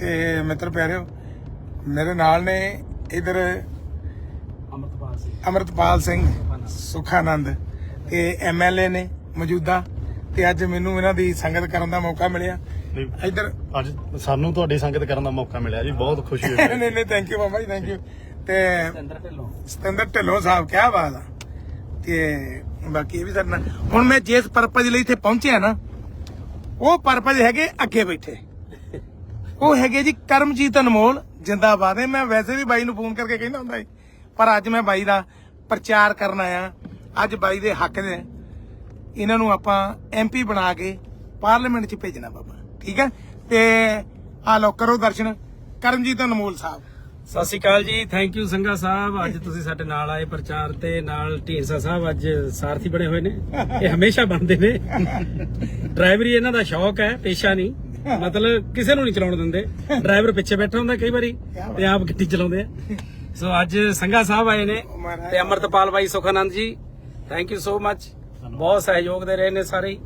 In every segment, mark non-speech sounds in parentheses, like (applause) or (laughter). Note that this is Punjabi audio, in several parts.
ਤੇ ਮਿੱਤਰ ਪਿਆਰਿਓ ਮੇਰੇ ਨਾਲ ਨੇ ਇਧਰ ਅਮਰਤਪਾਲ ਸਿੰਘ। ਅਮਰਤਪਾਲ ਸਿੰਘ ਸੁਖਾਨੰਦ ਤੇ ਐਮਐਲਏ ਨੇ ਮੌਜੂਦਾ ਤੇ ਅੱਜ ਮੈਨੂੰ ਇਹਨਾਂ ਦੀ ਸੰਗਤ ਕਰਨ ਦਾ ਮੌਕਾ ਮਿਲਿਆ। ਇਧਰ ਅੱਜ ਸਾਨੂੰ ਤੁਹਾਡੀ ਸੰਗਤ ਕਰਨ ਦਾ ਮੌਕਾ ਮਿਲਿਆ ਜੀ ਬਹੁਤ ਖੁਸ਼ੀ ਹੋਈ (laughs) ਨਹੀਂ ਨਹੀਂ thank you Baba ji thank you ਤੇ ਢਿੱਲੋਂ। ਸਤਿੰਦਰ ਢਿੱਲੋਂ ਸਾਹਿਬ ਕੀ ਬਾਤ ਆ। ਤੇ ਬਾਕੀ ਇਹ ਵੀ ਕਰਨਾ ਹੁਣ ਮੈਂ ਜਿਸ ਪਰਪਸ ਲਈ ਇੱਥੇ ਪਹੁੰਚਿਆ ਨਾ ਉਹ ਪਰਪਸ ਹੈਗੇ ਅੱਗੇ ਬੈਠੇ। ਉਹ ਹੈਗੇ ਜੀ ਕਰਮਜੀਤ ਅਨਮੋਲ ਜਿੰਦਾਬਾਦ। ਹੈ ਮੈਂ ਵੈਸੇ ਵੀ ਬਾਈ ਨੂੰ ਫੋਨ ਕਰਕੇ ਕਹਿੰਦਾ ਹੁੰਦਾ ਸੀ ਪਰ ਅੱਜ ਮੈਂ ਬਾਈ ਦਾ ਪ੍ਰਚਾਰ ਕਰਨ ਆਇਆ। ਅੱਜ ਬਾਈ ਦੇ ਹੱਕ ਦੇ ਇਹਨਾਂ ਨੂੰ ਆਪਾਂ ਐਮਪੀ ਬਣਾ ਕੇ ਪਾਰਲੀਮੈਂਟ 'ਚ ਭੇਜਣਾ ਬਾਬਾ। ਠੀਕ ਹੈ? ਤੇ ਆ ਲੋ ਕਰੋ ਦਰਸ਼ਨ। ਕਰਮਜੀਤ ਅਨਮੋਲ ਸਾਹਿਬ। ਸਤਿ ਸ਼੍ਰੀ ਅਕਾਲ ਜੀ। ਥੈਂਕ ਯੂ ਸੰਗਾ ਸਾਹਿਬ। ਅੱਜ ਤੁਸੀਂ ਸਾਡੇ ਨਾਲ ਆਏ ਪ੍ਰਚਾਰ ਤੇ ਨਾਲ ਢੀਂਸਾ ਸਾਹਿਬ। ਅੱਜ ਸਾਰਥੀ ਬਣੇ ਹੋਏ ਨੇ। ਇਹ ਹਮੇਸ਼ਾ ਬਣਦੇ ਨੇ। (laughs) ਡਰਾਈਵਰੀ ਇਹਨਾਂ ਦਾ ਸ਼ੌਕ ਹੈ ਪੇਸ਼ਾ ਨਹੀਂ। ਮਤਲਬ ਕਿਸੇ ਨੂੰ ਨਹੀਂ ਚਲਾਉਣ ਦਿੰਦੇ। ਡਰਾਈਵਰ ਪਿੱਛੇ ਬੈਠਾ ਹੁੰਦਾ ਕਈ ਵਾਰੀ ਤੇ ਆਪ ਗੱਡੀ ਚਲਾਉਂਦੇ ਆ। ਸੋ ਅੱਜ ਸੰਗਾ ਸਾਹਿਬ ਆਏ ਨੇ ਤੇ ਅਮਰਤਪਾਲ ਬਾਈ ਸੁਖਾਨੰਦ ਜੀ ਥੈਂਕ ਯੂ ਸੋ ਮੱਚ ਬਹੁਤ ਸਹਿਯੋਗ ਦੇ ਰਹੇ ਨੇ ਸਾਰੇ।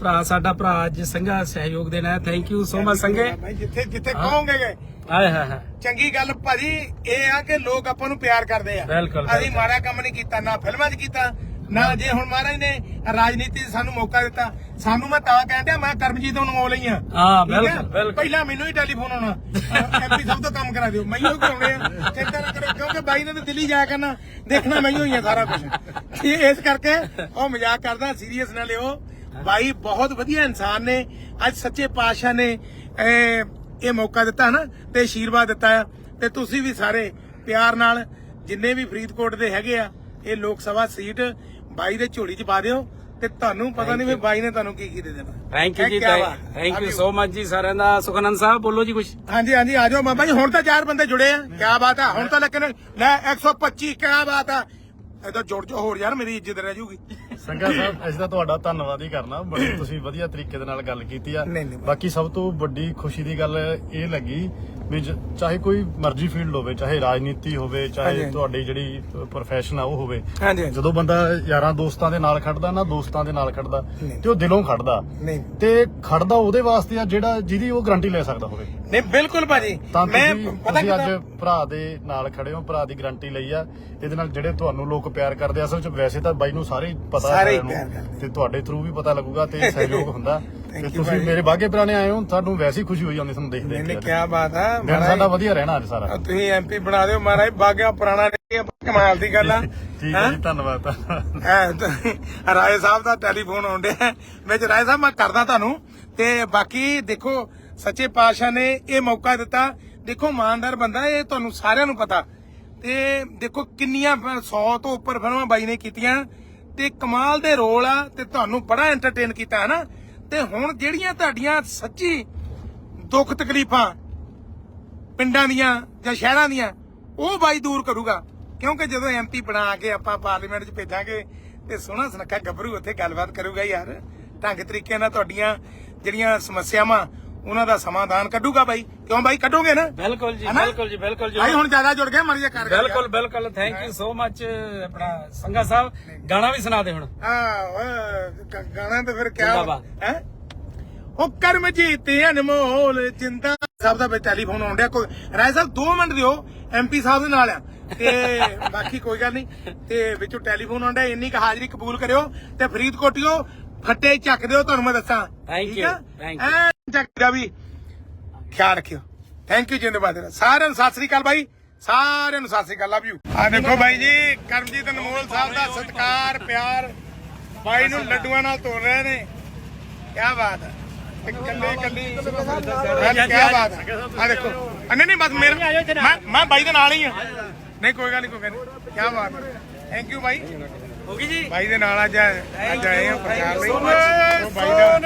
ਭਰਾ ਸਾਡਾ ਭਰਾ ਅੱਜ ਸੰਗਾ ਸਹਿਯੋਗ ਦੇਣਾ ਹੈ ਥੈਂਕ ਯੂ ਸੋ ਮਚ ਸੰਗੇ ਭਾਈ ਜਿੱਥੇ ਜਿੱਥੇ ਕਹੋਗੇ ਹਾਏ ਹਾਏ ਚੰਗੀ ਗੱਲ ਭਾਜੀ ਇਹ ਆ ਕਿ ਲੋਕ ਆਪਾਂ ਨੂੰ ਪਿਆਰ ਕਰਦੇ ਆ। ਬਿਲਕੁਲ, ਅਸੀਂ। ਮਾੜਾ ਕੰਮ ਨਹੀਂ ਕੀਤਾ ਨਾ ਫਿਲਮਾਂ 'ਚ ਕੀਤਾ ਨਾ ਜੇ ਹੁਣ ਮਹਾਰਾਜ ਨੇ ਰਾਜਨੀਤੀ ਸਾਨੂੰ ਮੌਕਾ ਦਿੱਤਾ ਸਾਨੂੰ ਮੈਂ ਤਾਂ ਕਹਿੰਦਾ ਮੈਂ ਕਰਮਜੀਤ ਨੂੰ ਆ। ਹਾਂ, ਹੈ? ਬਿਲਕੁਲ, ਬਿਲਕੁਲ। ਪਹਿਲਾਂ ਮੈਨੂੰ ਹੀ ਟੈਲੀਫੋਨ ਆਉਣਾ। ਐਮਪੀ ਸਭ ਤੋਂ ਕੰਮ ਕਰਾ ਦਿਓ। ਮੈਨੂੰ ਕਿਉਂ ਆਉਣੇ ਆ। ਚਿੰਤਾ ਨਾ ਕਰੋ ਕਿਉਂਕਿ ਬਾਈ ਨੇ ਤਾਂ ਦਿੱਲੀ ਜਾਇਆ ਕਰਨਾ। ਦੇਖਣਾ ਮੈਨੂੰ ਹੀ ਆ ਸਾਰਾ ਕੁਝ ਇਸ ਕਰਕੇ ਉਹ ਮਜ਼ਾਕ ਕਰਦਾ ਸੀਰੀਅਸ ਨਾ ਲਿਓ। ਬਾਈ ਬਹੁਤ ਵਧੀਆ ਇਨਸਾਨ ਨੇ। ਅੱਜ ਸੱਚੇ ਪਾਤਸ਼ਾਹ ਨੇ ਇਹ ਮੌਕਾ ਦਿੱਤਾ ਨਾ ਤੇ ਆਸ਼ੀਰਵਾਦ ਦਿੱਤਾ ਆ। ਤੇ ਤੁਸੀਂ ਵੀ ਸਾਰੇ ਪਿਆਰ ਨਾਲ ਜਿੰਨੇ ਵੀ ਫਰੀਦਕੋਟ ਦੇ ਹੈਗੇ ਆ ਇਹ ਲੋਕ ਸਭਾ ਸੀਟ ਬਾਈ ਦੇ ਝੋਲੀ 'ਚ ਪਾ ਦਿਓ ਤੇ ਤੁਹਾਨੂੰ ਪਤਾ ਨਹੀਂ ਵੀ ਬਾਈ ਨੇ ਤੁਹਾਨੂੰ ਕੀ ਕੀ ਦੇ ਦੇਣਾ। ਥੈਂਕ ਯੂ ਜੀ। Thank you. ਸੋ ਮਚ ਜੀ ਸਾਰਿਆਂ ਦਾ। ਸੁਖਨੰਦ ਸਾਹਿਬ ਬੋਲੋ ਜੀ ਕੁਝ ਹਾਂਜੀ ਹਾਂਜੀ ਆ ਜਾਓ ਬਾਬਾ ਜੀ ਹੁਣ ਤਾਂ ਚਾਰ ਬੰਦੇ ਜੁੜੇ ਆ। ਕੀ ਬਾਤ ਆ ਹੁਣ ਤਾਂ ਲੇਕਿਨ ਲੈ 125 ਕੀ ਬਾਤ ਆ। ਇਹਦਾ ਜੁੜ ਜਾ ਹੋਰ ਯਾਰ ਮੇਰੀ ਇੱਜ਼ਤ ਰਹਿ ਜੂਗੀ ਸੰਗਾ ਸਾਹਿਬ ਅਸੀਂ ਤਾਂ ਤੁਹਾਡਾ ਧੰਨਵਾਦ ਹੀ ਕਰਨਾ। ਬੜੀ ਤੁਸੀਂ ਵਧੀਆ ਤਰੀਕੇ ਦੇ ਨਾਲ ਗੱਲ ਕੀਤੀ ਆ। ਨਹੀਂ, ਨਹੀਂ। ਬਾਕੀ ਸਭ ਤੋਂ ਵੱਡੀ ਖੁਸ਼ੀ ਦੀ ਗੱਲ ਇਹ ਲੱਗੀ ਜ- ਚਾਹੇ ਕੋਈ ਮਰਜ਼ੀ ਫੀਲਡ ਹੋਵੇ ਚਾਹੇ ਰਾਜਨੀਤੀ ਹੋਵੇ ਹਾਂਜੀ, ਚਾਹੇ ਹਾਂਜੀ। ਤੁਹਾਡੀ ਜਿਹੜੀ ਪ੍ਰੋਫੈਸ਼ਨ ਆ ਉਹ ਹੋਵੇ ਹਾਂਜੀ ਹਾਂਜੀ। ਜਦੋਂ ਬੰਦਾ ਯਾਰਾਂ ਦੋਸਤਾਂ ਦੇ ਨਾਲ ਖੜਦਾ ਨਾ ਦੋਸਤਾਂ ਦੇ ਨਾਲ ਖੜਦਾ ਨਹੀਂ। ਤੇ ਉਹ ਦਿਲੋਂ ਖੜਦਾ ਨਹੀਂ ਤੇ ਖੜਦਾ ਉਹਦੇ ਵਾਸਤੇ ਆ ਜਿਹੜਾ ਜਿਹਦੀ ਉਹ ਗਾਰੰਟੀ ਲੈ ਸਕਦਾ ਹੋਵੇ ਨਹੀਂ ਬਿਲਕੁਲ ਭਾਜੀ ਤਾਂ ਮੈਂ ਤੁਸੀਂ ਪਤਾ ਤੁਸੀਂ ਅੱਜ ਭਰਾ ਦੇ ਨਾਲ ਖੜੇ ਹੋ ਭਰਾ ਦੀ ਗਾਰੰਟੀ ਲਈ ਆ ਇਹਦੇ ਨਾਲ ਜਿਹੜੇ ਤੁਹਾਨੂੰ ਲੋਕ ਪਿਆਰ ਕਰਦੇ ਆ, ਅਸਲ 'ਚ ਵੈਸੇ ਤਾਂ ਬਾਈ ਨੂੰ ਸਾਰੇ ਹੀ ਪਤਾ ਸਾਰੇ ਹੀ ਸਾਰਿਆਂ ਨੂੰ, ਪਿਆਰ ਕਰਦੇ। ਤੇ ਤੁਹਾਡੇ ਥਰੂ ਵੀ ਪਤਾ ਲੱਗੂਗਾ ਤੇ ਸਹਿਯੋਗ ਹੁੰਦਾ You ਤੁਸੀਂ। ਮੇਰੇ ਬਾਗੇ ਪੁਰਾਣੇ ਆਏ ਹੋ ਤੁਹਾਨੂੰ ਵੈਸੇ ਹੀ ਖੁਸ਼ੀ ਹੋਈ ਜਾਂਦੀ ਤੁਹਾਨੂੰ ਦੇਖ ਨਹੀਂ ਨਹੀਂ ਕੇ ਬਾਤ ਆ। ਦਿਨ ਸਾਡਾ ਵਧੀਆ ਰਹਿਣਾ ਅੱਜ ਸਾਰਾ। ਤੁਸੀਂ ਐਮਪੀ ਬਣਾ ਦਿਓ ਮਹਾਰਾਜ ਬਾਗਿਆ ਪੁਰਾਣਾ ਰਹਿ ਕਮਾਲ ਦੀ ਗੱਲ ਆ। (laughs) ਠੀਕ ਹੈ? ਜੀ ਧੰਨਵਾਦ। ਐ ਤਾਂ ਰਾਏ ਸਾਹਿਬ ਦਾ ਟੈਲੀਫੋਨ ਆਉਂਦਿਆ ਵਿੱਚ ਰਾਏ ਸਾਹਿਬ ਮੈਂ ਕਰਦਾ ਤੁਹਾਨੂੰ। ਤੇ ਬਾਕੀ ਦੇਖੋ ਸੱਚੇ ਪਾਤਸ਼ਾਹ ਨੇ ਇਹ ਮੌਕਾ ਦਿੱਤਾ। ਦੇਖੋ ਇਮਾਨਦਾਰ ਬੰਦਾ ਇਹ ਤੁਹਾਨੂੰ ਸਾਰਿਆਂ ਨੂੰ ਪਤਾ। ਤੇ ਦੇਖੋ ਕਿੰਨੀਆਂ 100 ਤੋਂ ਉੱਪਰ ਫਿਲਮਾਂ ਬਾਈ ਨੇ ਕੀਤੀਆਂ। ਤੇ ਕਮਾਲ ਦੇ ਰੋਲ ਆ ਤੇ ਤੁਹਾਨੂੰ ਬੜਾ ਐਂਟਰਟੇਨ ਕੀਤਾ ਹੈ ਨਾ? ਤੇ ਹੁਣ ਜਿਹੜੀਆਂ ਤੁਹਾਡੀਆਂ ਸੱਚੀ ਦੁੱਖ ਤਕਲੀਫਾਂ ਪਿੰਡਾਂ ਦੀਆਂ ਜਾਂ ਸ਼ਹਿਰਾਂ ਦੀਆਂ, ਉਹ ਬਾਈ ਦੂਰ ਕਰੂਗਾ। ਕਿਉਂਕਿ ਜਦੋਂ ਐਮਪੀ ਬਣਾ ਕੇ ਆਪਾਂ ਪਾਰਲੀਮੈਂਟ 'ਚ ਭੇਜਾਂਗੇ ਤੇ ਸੋਹਣਾ ਸੁਨੱਖਾ ਗੱਭਰੂ ਉੱਥੇ ਗੱਲਬਾਤ ਕਰੂਗਾ ਯਾਰ। ਢੰਗ ਤਰੀਕੇ ਨਾਲ ਤੁਹਾਡੀਆਂ ਜਿਹੜੀਆਂ ਸਮੱਸਿਆਵਾਂ ਉਹਨਾਂ ਦਾ ਸਮਾਧਾਨ ਕੱਢੂਗਾ ਬਾਈ। ਕਿਉਂ ਬਾਈ? ਕੱਢੋਗੇ ਨਾ? ਬਿਲਕੁਲ ਜੀ? ਬਿਲਕੁਲ ਜੀ ਬਿਲਕੁਲ ਜੀ। ਬਾਈ ਹੁਣ ਜ਼ਿਆਦਾ ਜੁੜ ਗਿਆ ਮਰ ਜਾ ਕਰ ਗੱਲ ਬਿਲਕੁਲ ਬਿਲਕੁਲ। ਥੈਂਕ ਯੂ ਸੋ ਮਚ ਆਪਣਾ ਸੰਗਾ ਸਾਹਿਬ। ਗਾਣਾ ਵੀ ਸੁਣਾ ਦੇ ਹੁਣ। ਹਾਂ ਗਾਣਾ ਤੇ ਫਿਰ ਕਿਆ। ਹੈ? ਉਹ ਕਰਮਜੀਤ ਅਨਮੋਲ ਜਿੰਦਾ ਸਾਹਿਬ ਦਾ ਟੈਲੀਫੋਨ ਆਉਂਦਿਆ ਕੋਈ ਰਾਏ ਸਾਹਿਬ 2 ਮਿੰਟ ਦਿਓ ਐਮਪੀ ਸਾਹਿਬ ਦੇ ਨਾਲ ਆ। ਤੇ (laughs) ਬਾਕੀ ਕੋਈ ਗੱਲ ਨਹੀਂ। ਤੇ ਵਿੱਚੋਂ ਟੈਲੀਫੋਨ ਆਉਂਦਾ ਇੰਨੀ ਕੁ ਹਾਜ਼ਰੀ ਕਬੂਲ ਕਰਿਓ। ਤੇ ਫਰੀਦਕੋਟਿਓ ਫੱਟੇ ਚੱਕ ਦਿਓ ਤੁਹਾਨੂੰ ਮੈਂ ਦੱਸਾਂ। Thank ਠੀਕ you, ਆ? Thank you. ਐਨ ਚੱਕ ਦਾ ਵੀ ਖਿਆਲ ਰੱਖਿਓ। ਥੈਂਕ ਯੂ ਜਿੰਦਬਾਦ ਸਾਰਿਆਂ ਨੂੰ ਸਤਿ ਸ੍ਰੀ ਅਕਾਲ ਬਾਈ। ਸਾਰਿਆਂ ਨੂੰ ਸਤਿ ਸ੍ਰੀ ਅਕਾਲ ਲਵ ਯੂ ਆ ਦੇਖੋ ਬਾਈ ਜੀ ਕਰਮਜੀਤ ਅਨਮੋਲ ਸਾਹਿਬ ਦਾ ਸਤਿਕਾਰ ਪਿਆਰ। ਬਾਈ ਨੂੰ ਲੱਡੂਆਂ ਨਾਲ ਤੋੜ ਰਹੇ ਨੇ। ਕੀ ਬਾਤ ਹੈ। ਕੱਲੇ ਕੱਲੀ। ਕੀ ਬਾਤ ਹੈ। ਆ ਦੇਖੋ। ਨਹੀਂ ਨਹੀਂ ਬਸ ਮੇਰੇ ਮੈਂ ਮੈਂ ਬਾਈ ਦੇ ਨਾਲ ਹੀ ਆ। ਨਹੀਂ ਕੋਈ ਗੱਲ ਨਹੀਂ ਕੋਈ ਗੱਲ ਨਹੀਂ। ਕੀ ਬਾਤ ਹੈ। ਥੈਂਕ ਯੂ ਬਾਈ। ਹੋ ਗਈ ਜੀ। ਬਾਈ ਦੇ ਨਾਲ ਅੱਜ ਅੱਜ ਆਏ ਆ ਪ੍ਰਚਾਰ ਲਈ। ਬਾਈ ਦਾ